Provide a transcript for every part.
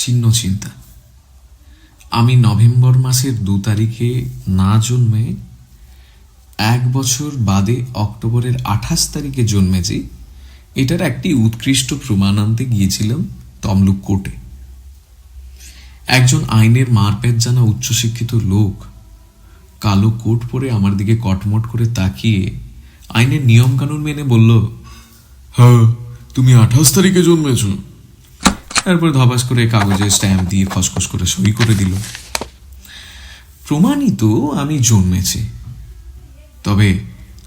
ছিন্ন চিন্তা। আমি নভেম্বর মাসের দু তারিখে না জন্মে এক বছর বাদে অক্টোবরের আঠাশ তারিখে জন্মেছি, এটার একটি উৎকৃষ্ট প্রমাণ আনতে গিয়েছিলাম তমলুক কোর্টে। একজন আইনের মারপ্যাচ জানা উচ্চশিক্ষিত লোক কালো কোট পরে আমার দিকে কটমট করে তাকিয়ে আইনের নিয়ম কানুন মেনে বলল হ্যাঁ তুমি আঠাশ তারিখে জন্মেছ। তারপর ধবাস করে কাগজে স্ট্যাম্প দিয়ে খসখস করে সই করে দিল। প্রমাণিত আমি জন্মেছি। তবে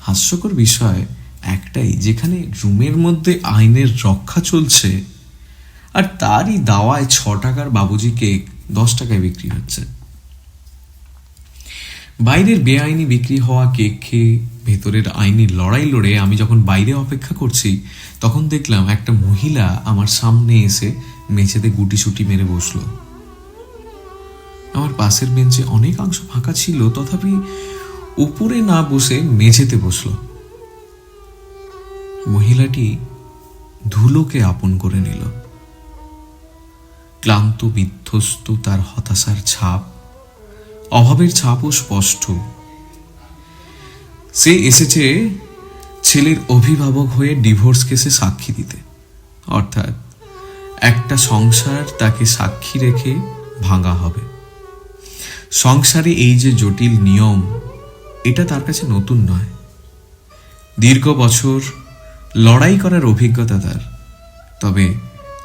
হাস্যকর বিষয় একটাই, যেখানে রুমের মধ্যে আইনের রক্ষা চলছে আর তারই দাওয়ায় ছ টাকার বাবুজি কেক দশ টাকায় বিক্রি হচ্ছে। বাইরের বেআইনি বিক্রি হওয়া কেক খেয়ে ভেতরের আইনি লড়াই লড়ে আমি যখন বাইরে অপেক্ষা করছি, তখন দেখলাম একটা মহিলা আমার সামনে এসে মেঝেতে গুটিসুটি মেরে বসল। আমার পাশের বেঞ্চে অনেকাংশ ফাঁকা ছিল, তথাপি উপরে না বসে মেঝেতে বসল। মহিলাটি ধুলোকে আপন করে নিল। ক্লান্ত, বিধ্বস্ত তার হতাশার ছাপ, অভাবের ছাপও স্পষ্ট। সে এসেছে ছেলের অভিভাবক হয়ে ডিভোর্স কেসে সাক্ষী দিতে, অর্থাৎ একটা সংসার তাকে সাক্ষী রেখে ভাঙা হবে। সংসারে এই যে জটিল নিয়ম, এটা তার কাছে নতুন নয়। দীর্ঘ বছর লড়াই করার অভিজ্ঞতা তার। তবে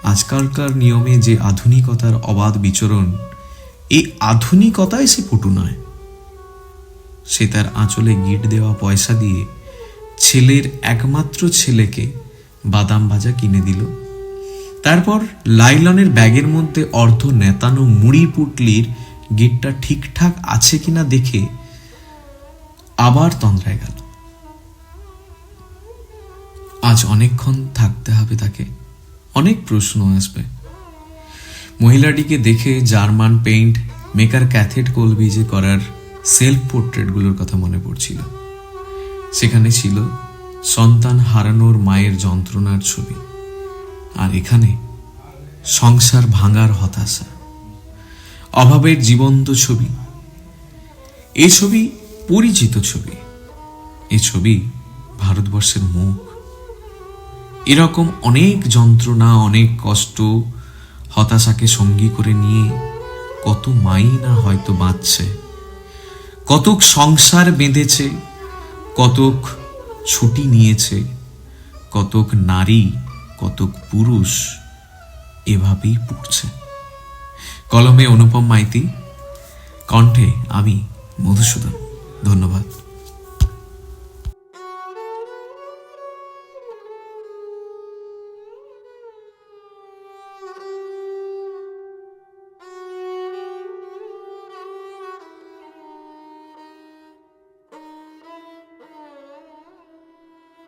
আজকালকার নিয়মে যে আধুনিকতার অবাধ বিচরণ, এই আধুনিকতায় সে পটু নয়। সে তার আঁচলে গিট দেওয়া পয়সা দিয়ে ছেলের একমাত্র ছেলেকে বাদাম ভাজা কিনে দিল। তারপর লাইলনের ব্যাগের মধ্যে অর্ধ নেতানো মুড়ি পুটলির গিটটা ঠিকঠাক আছে কিনা দেখে আবার তন্দ্রায় গেল। আজ অনেকক্ষণ থাকতে হবে তাকে। অনেক প্রশ্ন আসবে। মহিলাটিকে দেখে জার্মান পেইন্ট মেকার ক্যাথেড কোলবিজে করার সেলফ পোর্ট্রেটগুলোর কথা মনে পড়ছিল। সেখানে ছিল সন্তান হারানোর মায়ের যন্ত্রণার ছবি। আর এখানে সংসার ভাঙার হতাশা, অভাবের জীবন্ত ছবি। এই ছবি পরিচিত ছবি। এই ছবি ভারতবর্ষের মুখ। এরকম অনেক যন্ত্রণা, অনেক কষ্ট হতাশাকে সঙ্গী করে নিয়ে কত মাই না হয়তো বাঁচছে কতক সংসার বেঁধেছে, কতক ছুটি নিয়েছে, কতক নারী কতক পুরুষ এভাবেই পড়ছে। কলমে অনুপম মাইতি কণ্ঠে আমি মধুসূদন। ধন্যবাদ।